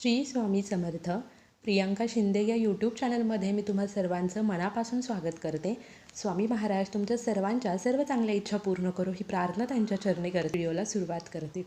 श्री स्वामी समर्थ प्रियांका शिंदे या यूट्यूब चॅनलमध्ये मी तुम्हा सर्वांचं मनापासून स्वागत करते. स्वामी महाराज तुमच्या सर्वांच्या सर्व चांगल्या इच्छा पूर्ण करू ही प्रार्थना त्यांच्या चरणी करते. व्हिडिओला सुरुवात करते.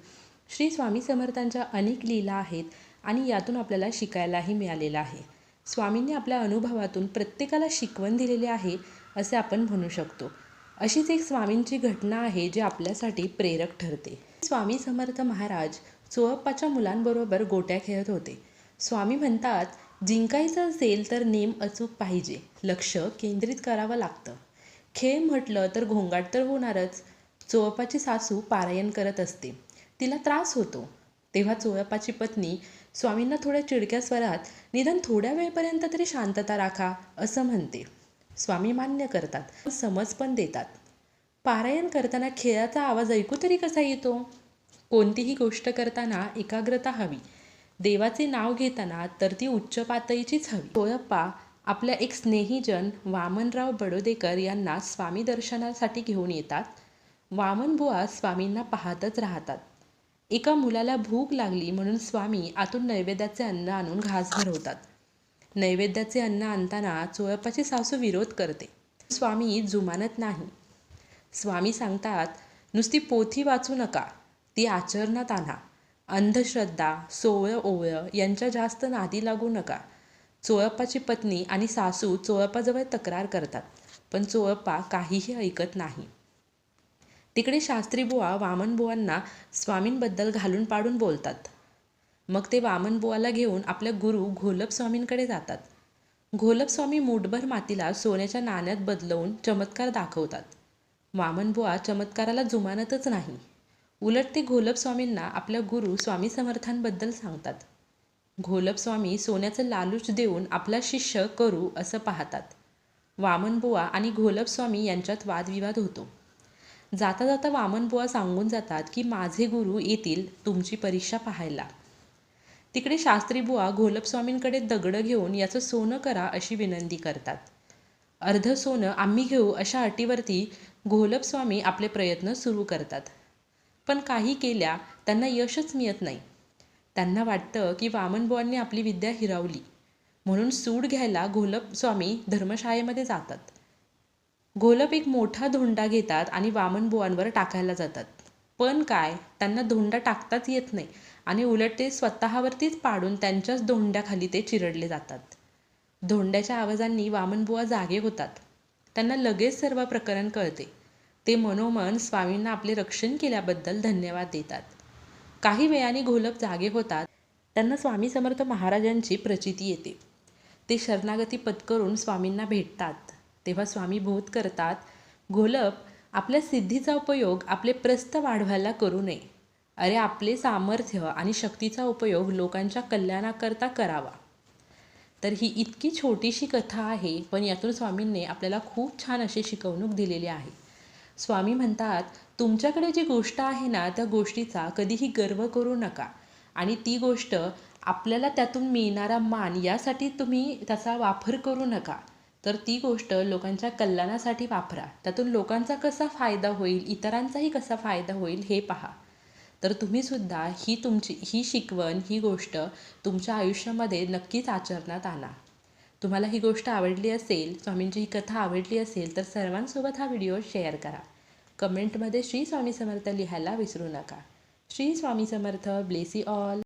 श्री स्वामी समर्थांच्या अनेक लीला आहेत आणि यातून आपल्याला शिकायलाही मिळालेलं आहे. स्वामींनी आपल्या अनुभवातून प्रत्येकाला शिकवण दिलेली आहे असे आपण म्हणू शकतो. अशीच एक स्वामींची घटना आहे जी आपल्यासाठी प्रेरक ठरते. स्वामी समर्थ महाराज चोळप्पाच्या मुलांबरोबर गोट्या खेळत होते. स्वामी म्हणतात जिंकायचं असेल तर नेम अचूक पाहिजे. लक्ष केंद्रित करावं लागतं. खेळ म्हटलं तर घोंगाट तर होणारच. चोळप्पाची सासू पारायण करत असते. तिला त्रास होतो. तेव्हा चोळप्पाची पत्नी स्वामींना थोड्या चिडक्या स्वरात निदान थोड्या वेळपर्यंत तरी शांतता राखा असं म्हणते. स्वामी मान्य करतात. समज पण देतात. पारायण करताना खेळाचा आवाज ऐकू तरी कसा येतो? कोणतीही गोष्ट करताना एकाग्रता हवी. देवाचे नाव घेताना तर ती उच्च पातळीचीच हवी. सोयप्पा आपल्या एक स्नेहीजन वामनराव बडोदेकर यांना स्वामी दर्शनासाठी घेऊन येतात. वामन बुवा स्वामींना पाहतच राहतात. एका मुलाला भूक लागली म्हणून स्वामी आतून नैवेद्याचे अन्न आणून घास भरवतात. नैवेद्याचे अन्न आणताना चोळप्पाची सासू विरोध करते. स्वामी जुमानत नाही. स्वामी सांगतात नुसती पोथी वाचू नका. ती आचरणात आणा. अंधश्रद्धा सोवळं ओवळं यांच्या जास्त नादी लागू नका. चोळप्पाची पत्नी आणि सासू चोळप्पाजवळ तक्रार करतात पण चोळप्पा काहीही ऐकत नाही. तिकडे शास्त्रीबुवा वामनबुवांना वामन बुवांना स्वामींबद्दल घालून पाडून बोलतात. मग ते वामन बुवाला घेऊन आपल्या गुरु घोलप स्वामींकडे जातात. घोलप स्वामी मूठभर मातीला सोन्याच्या नाण्यात बदलवून चमत्कार दाखवतात. वामन बुवा चमत्काराला जुमानतच नाही. उलट ते घोलप स्वामींना आपल्या गुरु स्वामी समर्थांबद्दल सांगतात. घोलप स्वामी सोन्याचं लालूच देऊन आपला शिष्य करू असं पाहतात. वामनबुवा आणि घोलप स्वामी यांच्यात वादविवाद होतो. जाता जाता वामनबुवा सांगून जातात की माझे गुरु येतील तुमची परीक्षा पाहायला. तिकडे शास्त्रीबुवा घोलपस्वामींकडे दगडं घेऊन याचं सोनं करा अशी विनंती करतात. अर्ध सोनं आम्ही घेऊ अशा अटीवरती घोलपस्वामी आपले प्रयत्न सुरू करतात. पण काही केल्या त्यांना यशच मिळत नाही. त्यांना वाटतं की वामनबुवांनी आपली विद्या हिरावली. म्हणून सूड घ्यायला घोलप स्वामी धर्मशाळेमध्ये जातात. घोलप एक मोठा धोंडा घेतात आणि वामनबुवांवर टाकायला जातात. पण काय त्यांना धोंडा टाकताच येत नाही आणि उलट ते स्वतःवरतीच पाडून त्यांच्याच धोंड्याखाली ते चिरडले जातात. धोंड्याच्या आवाजांनी वामनबुवा जागे होतात. त्यांना लगेच सर्व प्रकरण कळते. ते मनोमन स्वामींना आपले रक्षण केल्याबद्दल धन्यवाद देतात. काही वेळाने घोलप जागे होतात. त्यांना स्वामी समर्थ महाराजांची प्रचिती येते. ते शरणागती पत्करून स्वामींना भेटतात. तेव्हा स्वामी बोध करतात घोलप आपल्या सिद्धीचा उपयोग आपले प्रस्थ वाढवायला करू नये. अरे आपले सामर्थ्य आणि शक्तीचा उपयोग लोकांच्या कल्याणाकरता करावा. तर ही इतकी छोटीशी कथा आहे पण यातून स्वामींनी आपल्याला खूप छान अशी शिकवणूक दिलेली आहे. स्वामी म्हणतात तुमच्याकडे जी गोष्ट आहे ना त्या गोष्टीचा कधीही गर्व करू नका. आणि ती गोष्ट आपल्याला त्यातून मिळणारा मान यासाठी तुम्ही त्याचा वापर करू नका. तर ती गोष्ट लोकांच्या कल्याणासाठी वापरा. त्यातून लोकांचा कसा फायदा होईल इतरांचाही कसा फायदा होईल हे पहा. तर तुम्हीसुद्धा ही तुमची ही शिकवण ही गोष्ट तुमच्या आयुष्यामध्ये नक्कीच आचरणात आणा. तुम्हाला ही गोष्ट आवडली असेल स्वामींची ही कथा आवडली असेल तर सर्वांसोबत हा व्हिडिओ शेअर करा. कमेंटमध्ये श्री स्वामी समर्थ लिहायला विसरू नका. Shri Swami Samarth bless all.